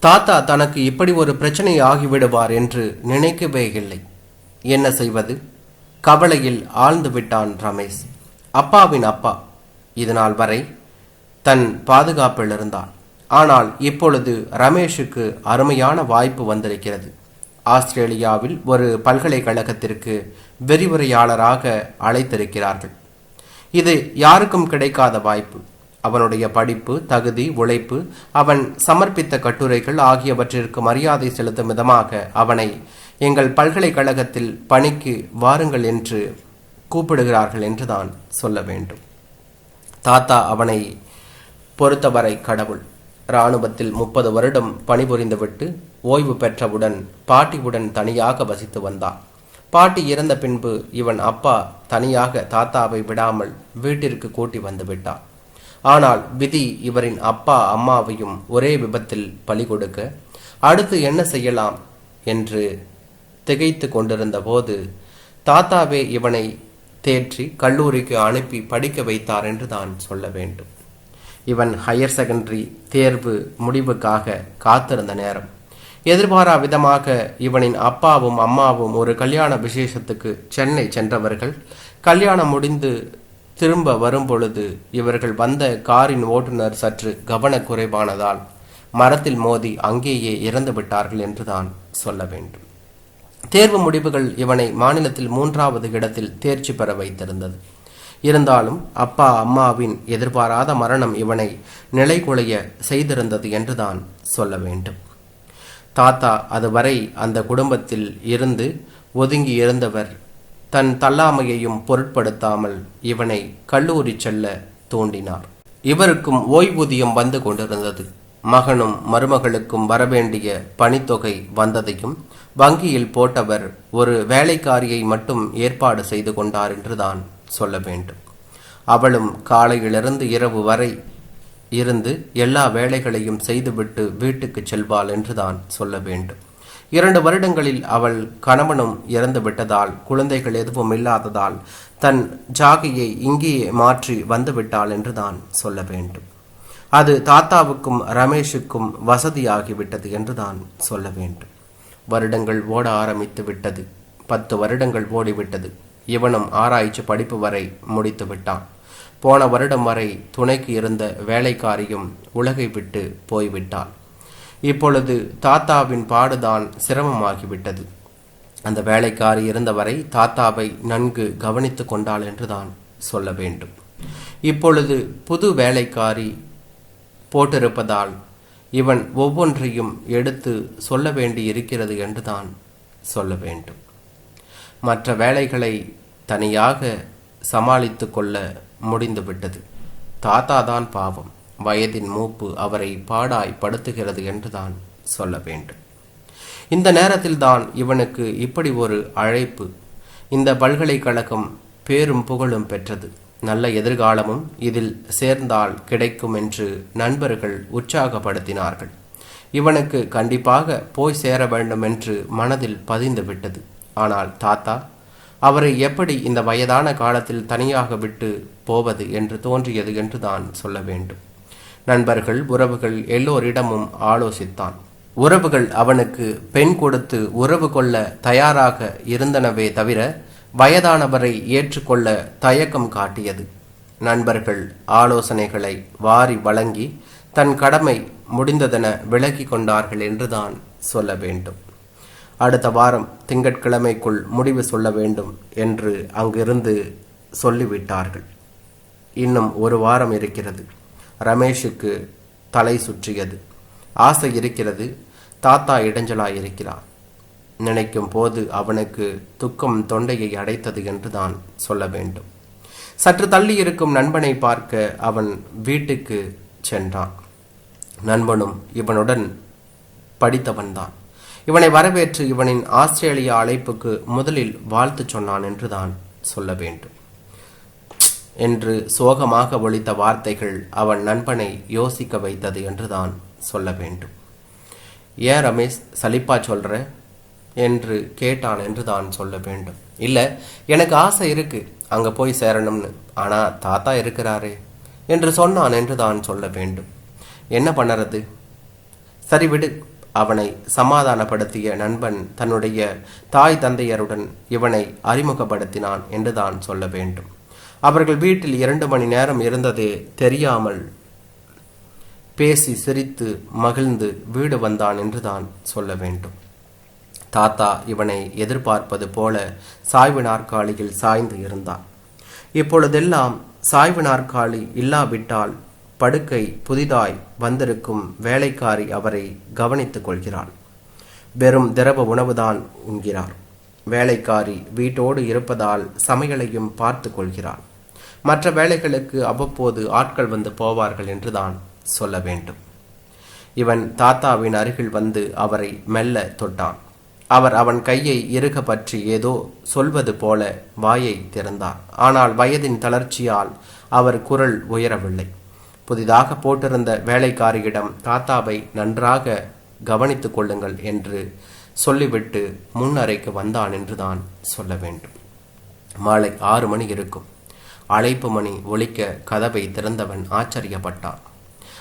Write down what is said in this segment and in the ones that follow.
தாத்தா தனக்கு இப்படி ஒரு பிரச்சனை ஆகிவிடுவார் என்று நினைக்கவே இல்லை. என்ன செய்வது? கவலையில் ஆழ்ந்து விட்டான் ரமேஷ். அப்பாவின் அப்பா. இதனால் வரை தன் பாதுகாப்பில் இருந்தான். ஆனால் இப்பொழுது ரமேஷுக்கு அருமையான வாய்ப்பு வந்திருக்கிறது. ஆஸ்திரேலியாவில் ஒரு பல்கலைக்கழகத்திற்கு விரிவுரையாளராக அழைத்திருக்கிறார்கள். இது யாருக்கும் கிடைக்காத வாய்ப்பு. அவனுடைய படிப்பு தகுதி உழைப்பு அவன் சமர்ப்பித்த கட்டுரைகள் ஆகியவற்றிற்கு மரியாதை செலுத்தும் விதமாக அவனை எங்கள் பல்கலைக்கழகத்தில் பணிக்கு வாருங்கள் என்று கூப்பிடுகிறார்கள் என்றுதான் சொல்ல வேண்டும். தாத்தா அவனை பொறுத்தவரை கடவுள். இராணுவத்தில் முப்பது வருடம் பணிபுரிந்துவிட்டு ஓய்வு பெற்றவுடன் பாட்டியுடன் தனியாக வசித்து வந்தான். பாட்டி இறந்த பின்பு இவன் அப்பா தனியாக தாத்தாவை விடாமல் வீட்டிற்கு கூட்டி வந்து விட்டான். ஆனால் விதி இவரின் அப்பா அம்மாவையும் ஒரே விபத்தில் பலி கொடுக்க அடுத்து என்ன செய்யலாம் என்று திகைத்து கொண்டிருந்த போது தாத்தாவே இவனை தேற்றி கல்லூரிக்கு அனுப்பி படிக்க வைத்தார் என்று தான் சொல்ல வேண்டும். இவன் ஹையர் செகண்டரி தேர்வு முடிவுக்காக காத்திருந்த நேரம். எதிர்பாரா விதமாக இவனின் அப்பாவும் அம்மாவும் ஒரு கல்யாண விசேஷத்துக்கு சென்னை சென்றவர்கள். கல்யாணம் முடிந்து திரும்ப வரும்பொழுது இவர்கள் வந்த காரின் ஓட்டுநர் சற்று கவனக்குறைவானதால் மரத்தில் மோதி அங்கேயே இறந்து விட்டார்கள் என்றுதான் சொல்ல வேண்டும். தேர்வு முடிவுகள் இவனை மாநிலத்தில் மூன்றாவது இடத்தில் தேர்ச்சி பெற வைத்திருந்தது. இருந்தாலும் அப்பா அம்மாவின் எதிர்பாராத மரணம் இவனை நிலைகுலைய செய்திருந்தது என்றுதான் சொல்ல வேண்டும். தாத்தா அதுவரை அந்த குடும்பத்தில் இருந்து ஒதுங்கி இருந்தவர் தன் தள்ளாமையையும் பொருட்படுத்தாமல் இவனை கல்லூரி செல்ல தூண்டினார். இவருக்கும் ஓய்வூதியம் வந்து கொண்டிருந்தது. மகனும் மருமகளுக்கும் வரவேண்டிய பணித்தொகை வந்ததையும் வங்கியில் போட்டவர் ஒரு வேலைக்காரியை மட்டும் ஏற்பாடு செய்து கொண்டார் என்றுதான் சொல்ல வேண்டும். அவளும் காலையிலிருந்து இரவு வரை இருந்து எல்லா வேலைகளையும் செய்துவிட்டு வீட்டுக்கு செல்வாள் என்றுதான் சொல்ல வேண்டும். இரண்டு வருடங்களில் அவள் கணவனும் இறந்து விட்டதால் குழந்தைகள் எதுவும் இல்லாததால் தன் ஜாகையை இங்கேயே மாற்றி வந்துவிட்டாள் என்றுதான் சொல்ல வேண்டும். அது தாத்தாவுக்கும் ரமேஷுக்கும் வசதியாகிவிட்டது என்றுதான் சொல்ல வேண்டும். வருடங்கள் ஓட ஆரம்பித்து விட்டது. பத்து வருடங்கள் ஓடிவிட்டது இவனும் ஆராய்ச்சி படிப்பு வரை முடித்து விட்டான். போன வருடம் வரை துணைக்கு இருந்த வேலைக்காரியும் உலகை விட்டு போய்விட்டாள். இப்பொழுது தாத்தாவின் பாடுதான் சிரமமாகிவிட்டது. அந்த வேலைக்காரி இருந்தவரை தாத்தாவை நன்கு கவனித்து கொண்டாள் என்றுதான் சொல்ல வேண்டும். இப்பொழுது புது வேலைக்காரி போட்டிருப்பதால் இவன் ஒவ்வொன்றையும் எடுத்து சொல்ல வேண்டி இருக்கிறது என்றுதான் சொல்ல வேண்டும். மற்ற வேலைகளை தனியாக சமாளித்து கொள்ள முடிந்துவிட்டது. தாத்தா தான் பாவம். வயதின் மூப்பு அவரை பாடாய் படுத்துகிறது என்றுதான் சொல்ல வேண்டும். இந்த நேரத்தில் தான் இவனுக்கு இப்படி ஒரு அழைப்பு. இந்த பல்கலைக்கழகம் பேரும் புகழும் பெற்றது. நல்ல எதிர்காலமும் இதில் சேர்ந்தால் கிடைக்கும் என்று நண்பர்கள் உற்சாகப்படுத்தினார்கள். இவனுக்கு கண்டிப்பாக போய் சேர வேண்டும் என்று மனதில் பதிந்து விட்டது. ஆனால் தாத்தா அவரை எப்படி இந்த வயதான காலத்தில் தனியாக விட்டு போவது என்று தோன்றியது என்று தான் சொல்ல வேண்டும். நண்பர்கள் உறவுகள் எல்லோரிடமும் ஆலோசித்தான். உறவுகள் அவனுக்கு பெண் கொடுத்து உறவு கொள்ள தயாராக இருந்தனவே தவிர வயதானவரை ஏற்றுக்கொள்ள தயக்கம் காட்டியது. நண்பர்கள் ஆலோசனைகளை வாரி வழங்கி தன் கடமை முடிந்ததென விலகி கொண்டார்கள் என்றுதான் சொல்ல வேண்டும். அடுத்த வாரம் திங்கட்கிழமைக்குள் முடிவு சொல்ல வேண்டும் என்று அங்கிருந்து சொல்லிவிட்டார்கள். இன்னும் ஒரு வாரம் இருக்கிறது. ரமேஷுக்கு தலை சுற்றியது. ஆசை இருக்கிறது தாத்தா இடைஞ்சலாய் இருக்கிறார் நினைக்கும் போது அவனுக்கு துக்கம் தொண்டையை அடைத்தது என்று தான் சொல்ல வேண்டும். சற்று தள்ளி இருக்கும் நண்பனை பார்க்க அவன் வீட்டுக்கு சென்றான். நண்பனும் இவனுடன் படித்தவன்தான் இவனை வரவேற்று இவனின் ஆஸ்திரேலியா அழைப்புக்கு முதலில் வாழ்த்து சொன்னான் என்றுதான் சொல்ல வேண்டும். என்று சோகமாக ஒழித்த வார்த்தைகள் அவன் நண்பனை யோசிக்க வைத்தது என்றுதான் சொல்ல வேண்டும். ஏன் ரமேஷ் சலிப்பா சொல்ற? என்று கேட்டான் என்று தான் சொல்ல வேண்டும். இல்லை எனக்கு ஆசை இருக்கு அங்கே போய் சேரணும்னு. ஆனால் தாத்தா இருக்கிறாரே என்று சொன்னான் என்று தான் சொல்ல வேண்டும். என்ன பண்ணறது? சரி விடு அவனை சமாதானப்படுத்திய நண்பன் தன்னுடைய தாய் தந்தையருடன் இவனை அறிமுகப்படுத்தினான் என்றுதான் சொல்ல வேண்டும். அவர்கள் வீட்டில் இரண்டு மணி நேரம் இருந்ததே தெரியாமல் பேசி சிரித்து மகிழ்ந்து வீடு வந்தான் என்றுதான் சொல்ல வேண்டும். தாத்தா இவனை எதிர்பார்ப்பது போல சாய்வு நாற்காலியில் சாய்ந்து இருந்தான். இப்பொழுதெல்லாம் சாய்வு நாற்காலி இல்லாவிட்டால் படுக்கை புதிதாய் வந்திருக்கும் வேலைக்காரி அவரை கவனித்துக் கொள்கிறாள். வெறும் திரவ உணவுதான் உண்கிறார். வேலைக்காரி வீட்டோடு இருப்பதால் சமையலையும் பார்த்து கொள்கிறாள். மற்ற வேலைகளுக்கு அவ்வப்போது ஆட்கள் வந்து போவார்கள் என்றுதான் சொல்ல வேண்டும். இவன் தாத்தாவின் அருகில் வந்து அவரை மெல்ல தொட்டான். அவர் அவன் கையை இறுக பற்றி ஏதோ சொல்வது போல வாயை திறந்தார் ஆனால் வயதின் தளர்ச்சியால் அவர் குரல் உயரவில்லை. புதிதாக போட்டிருந்த வேலைக்காரியிடம் தாத்தாவை நன்றாக கவனித்துக் கொள்ளுங்கள் என்று சொல்லிவிட்டு முன்னறைக்கு வந்தான் என்றுதான் சொல்ல வேண்டும். மாலை ஆறு மணி இருக்கும். அழைப்பு மணி ஒழிக்க கதவை திறந்தவன் ஆச்சரியப்பட்டான்.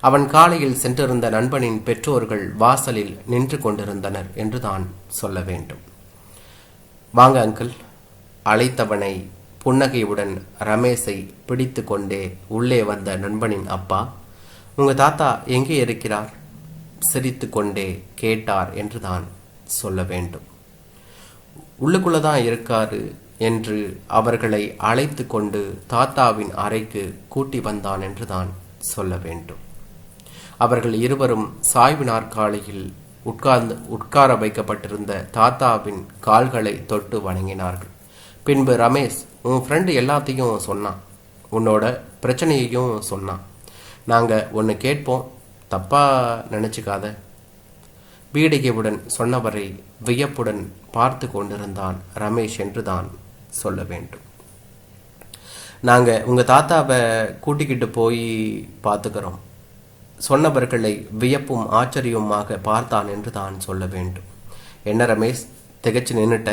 அவன் காலையில் சென்றிருந்த நண்பனின் பெற்றோர்கள் வாசலில் நின்று கொண்டிருந்தனர் என்றுதான் சொல்ல வேண்டும். வாங்க அங்கிள். அழைத்தவனை புன்னகையுடன் ரமேஷை பிடித்து கொண்டே உள்ளே வந்த நண்பனின் அப்பா உங்க தாத்தா எங்கே இருக்கிறார்? சிரித்து கொண்டே கேட்டார் என்றுதான் சொல்ல வேண்டும். உள்ளுக்குள்ளதான் இருக்காரு என்று அவர்களை அழைத்து கொண்டு தாத்தாவின் அறைக்கு கூட்டி வந்தான் என்றுதான் சொல்ல வேண்டும். அவர்கள் இருவரும் சாய்வு நாற்காலியில் உட்கார்ந்து உட்கார வைக்கப்பட்டிருந்த தாத்தாவின் கால்களை தொட்டு வணங்கினார்கள். பின்பு ரமேஷ் உன் ஃப்ரெண்டு எல்லாத்தையும் சொன்னான். உன்னோட பிரச்சனையையும் சொன்னான். நாங்கள் ஒன்று கேட்போம். தப்பாக நினச்சிக்காத. பீடிகையுடன் சொன்னவரை வியப்புடன் பார்த்து கொண்டிருந்தான் ரமேஷ் என்றுதான் சொல்ல வேண்டும். நாங்கள் உங்கள் தாத்தாவை கூட்டிக்கிட்டு போய் பார்த்துக்கிறோம். சொன்னவர்களை வியப்பும் ஆச்சரியமாக பார்த்தான் என்று தான் சொல்ல வேண்டும். என்ன ரமேஷ் திகச்சு நின்றுட்ட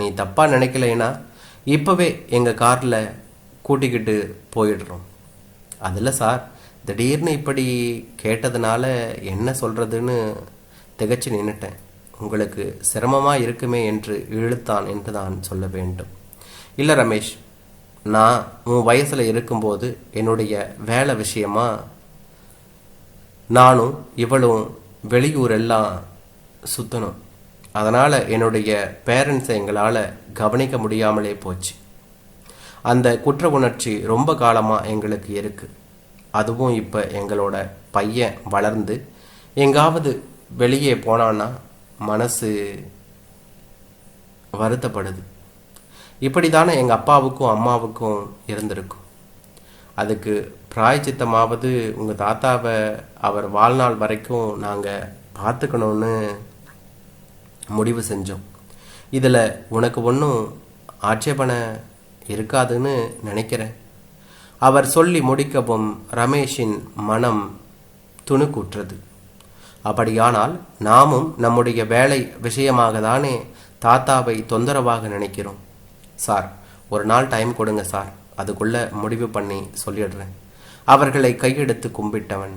நீ தப்பாக நினைக்கலைன்னா இப்போவே எங்கள் காரில் கூட்டிக்கிட்டு போயிடுறோம். அதில் சார் திடீர்னு இப்படி கேட்டதுனால என்ன சொல்கிறதுன்னு திகச்சு நின்றுட்டேன் உங்களுக்கு சிரமமாக இருக்குமே என்று இழுத்தான் என்று தான் சொல்ல வேண்டும். இல்லை ரமேஷ் நான் உன் வயசில் இருக்கும்போது என்னுடைய வேலை விஷயமா? நானும் இவளும் வெளியூர் எல்லாம் சுற்றணும் அதனால் என்னுடைய பேரண்ட்ஸை எங்களால் கவனிக்க முடியாமலே போச்சு. அந்த குற்ற உணர்ச்சி ரொம்ப காலமாக எங்களுக்கு இருக்குது அதுவும் இப்போ எங்களோட பையன் வளர்ந்து எங்காவது வெளியே போனான்னா மனசு வருத்தப்படுது. இப்படி தானே எங்கள் அப்பாவுக்கும் அம்மாவுக்கும் இருந்திருக்கும். அதுக்கு பிராயச்சித்தமாவது உங்கள் தாத்தாவை அவர் வாழ்நாள் வரைக்கும் நாங்கள் பார்த்துக்கணும்னு முடிவு செஞ்சோம். இதில் உனக்கு ஒன்றும் ஆட்சேபனை இருக்காதுன்னு நினைக்கிறேன். அவர் சொல்லி முடிக்கவும் ரமேஷின் மனம் துணுக்குற்றது. அப்படியானால் நாமும் நம்முடைய வேலை விஷயமாக தானே தாத்தாவை தொந்தரவாக நினைக்கிறோம். சார் ஒரு நாள் டைம் கொடுங்க சார். அதுக்குள்ளே முடிவு பண்ணி சொல்லிடுறேன். அவர்களை கையெடுத்து கும்பிட்டவன்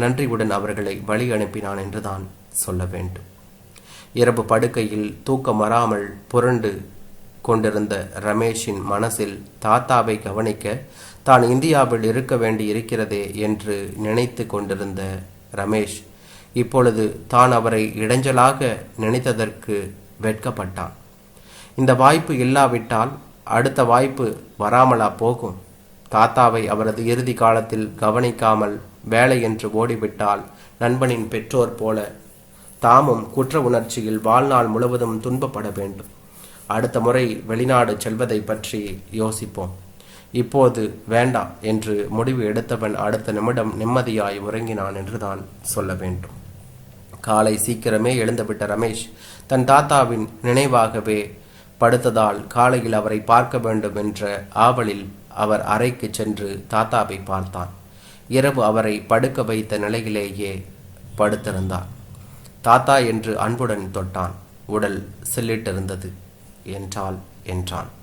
நன்றியுடன் அவர்களை வழி அனுப்பினான் என்றுதான் சொல்ல வேண்டும். இரவு படுக்கையில் தூக்கம் வராமல் புரண்டு கொண்டிருந்த ரமேஷின் மனசில் தாத்தாவை கவனிக்க தான் இந்தியாவில் இருக்க வேண்டி இருக்கிறதே என்று நினைத்து கொண்டிருந்த ரமேஷ் இப்பொழுது தான் அவரை இடைஞ்சலாக நினைத்ததற்கு வெட்கப்பட்டான். இந்த வாய்ப்பு இல்லாவிட்டால் அடுத்த வாய்ப்பு வராமலா போகும். தாத்தாவை அவரது இறுதி காலத்தில் கவனிக்காமல் வேலை என்று ஓடிவிட்டால் நண்பனின் பெற்றோர் போல தாமும் குற்ற உணர்ச்சியில் வாழ்நாள் முழுவதும் துன்பப்பட வேண்டும். அடுத்த முறை வெளிநாடு செல்வதை பற்றி யோசிப்போம். இப்போது வேண்டாம் என்று முடிவு எடுத்தவன் அடுத்த நிமிடம் நிம்மதியாய் உறங்கினான் என்றுதான் சொல்ல வேண்டும். காலை சீக்கிரமே எழுந்துவிட்ட ரமேஷ் தன் தாத்தாவின் நினைவாகவே படுத்ததால் காலையில் அவரை பார்க்க வேண்டும் என்ற ஆவலில் அவர் அறைக்கு சென்று தாத்தாவை பார்த்தான். இரவு அவரை படுக்க வைத்த நிலையிலேயே படுத்திருந்தார். தாத்தா என்று அன்புடன் தொட்டான். உடல் சில்லிட்டிருந்தது என்றால் என்றான்.